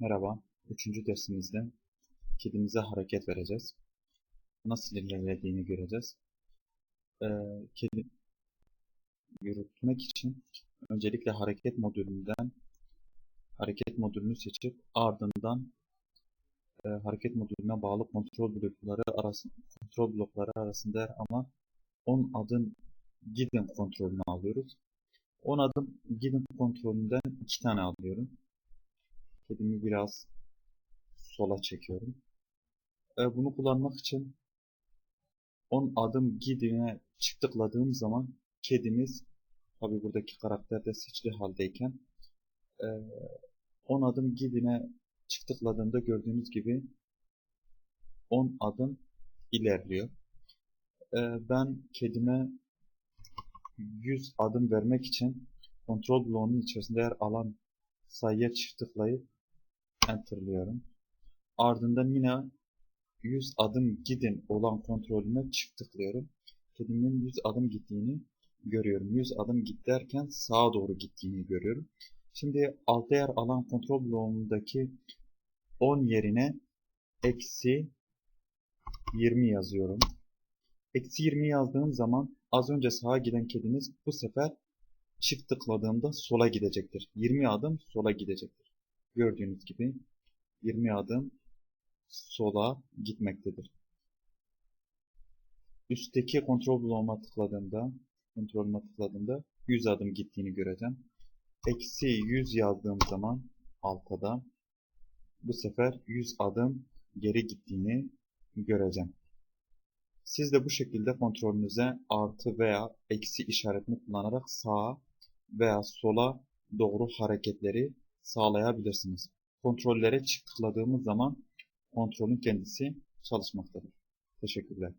Merhaba, üçüncü dersimizde kedimize hareket vereceğiz. Nasıl ilerlediğini göreceğiz. Ee, kedi yürütmek için öncelikle hareket modülünden hareket modülünü seçip ardından e, hareket modülüne bağlı kontrol blokları arasında kontrol blokları arasında ama 10 adım gidin kontrolünü alıyoruz. 10 adım gidin kontrolünden 2 tane alıyorum. Kedimi biraz sola çekiyorum. E, bunu kullanmak için 10 adım gidine çift tıkladığım zaman kedimiz tabi buradaki karakterde seçili haldeyken e, 10 adım gidine çift tıkladığımda gördüğünüz gibi 10 adım ilerliyor. E, ben kedime 100 adım vermek için kontrol bloğunun içerisinde yer alan sayıya çift tıklayıp enterlıyorum. Ardından yine 100 adım gidin olan kontrolüne çift tıklıyorum. Kedimin 100 adım gittiğini görüyorum. 100 adım git derken sağa doğru gittiğini görüyorum. Şimdi altta yer alan kontrol bloğundaki 10 yerine eksi 20 yazıyorum. Eksi 20 yazdığım zaman az önce sağa giden kedimiz bu sefer çift tıkladığımda sola gidecektir. 20 adım sola gidecektir. Gördüğünüz gibi 20 adım sola gitmektedir. Üstteki kontrol bloğuma tıkladığımda kontrolüme tıkladığımda 100 adım gittiğini göreceğim. Eksi 100 yazdığım zaman altta bu sefer 100 adım geri gittiğini göreceğim. Siz de bu şekilde kontrolünüze artı veya eksi işaretini kullanarak sağa veya sola doğru hareketleri sağlayabilirsiniz. Kontrollere çift zaman kontrolün kendisi çalışmaktadır. Teşekkürler.